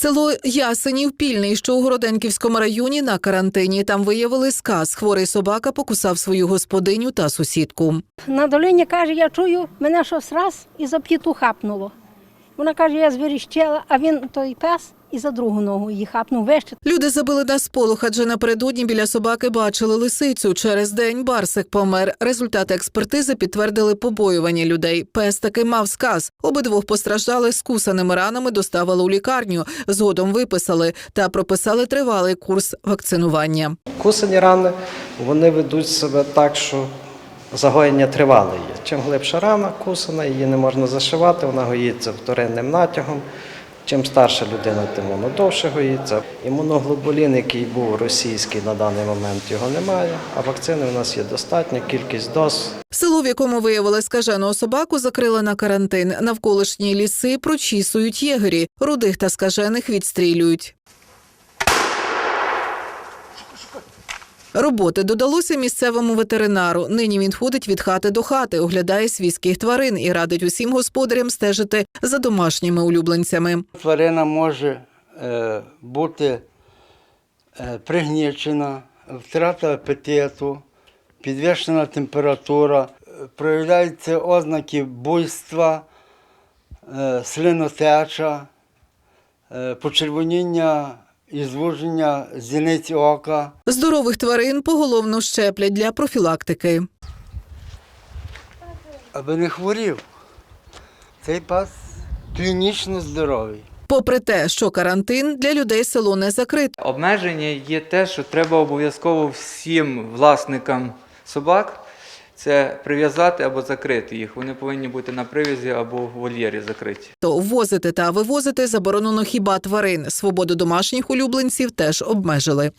Село Ясенів Пільний, що у Городенківському районі на карантині. Там виявили сказ. Хворий собака покусав свою господиню та сусідку. На долині каже, я чую, мене щось раз і за п'яту хапнуло. Вона каже, я звіріщела, а він той пес і за другу ногу її хапнув вище. Люди забили на сполох, адже напередодні біля собаки бачили лисицю. Через день Барсик помер. Результати експертизи підтвердили побоювання людей. Пес таки мав сказ. Обидвох постраждали з кусаними ранами, доставили у лікарню. Згодом виписали та прописали тривалий курс вакцинування. Кусані рани вони ведуть себе так, що загоєння тривале є. Чим глибша рана кусана, її не можна зашивати, вона гоїться вторинним натягом. Чим старша людина, тим воно довше гоїться. Імуноглобулін, який був російський на даний момент, його немає, а вакцини у нас є достатня, кількість доз Село, в якому виявили скаженого собаку, закрили на карантин. Навколишні ліси прочісують єгері. Рудих та скажених відстрілюють. Роботи додалося місцевому ветеринару. Нині він ходить від хати до хати, оглядає свійських тварин і радить усім господарям стежити за домашніми улюбленцями. Тварина може е, бути е, пригнічена, втрата апетиту, підвищена температура, е, проявляються ознаки буйства, слинотеча, почервоніння і звуження зіниць ока. Здорових тварин поголовно щеплять для профілактики. Аби не хворів. Цей пас клінічно здоровий. Попри те, що карантин для людей село не закрите. Обмеження є те, що треба обов'язково всім власникам собак це прив'язати або закрити їх. Вони повинні бути на прив'язі або в вольєрі закриті. То ввозити та вивозити заборонено хіба тварин. Свободу домашніх улюбленців теж обмежили.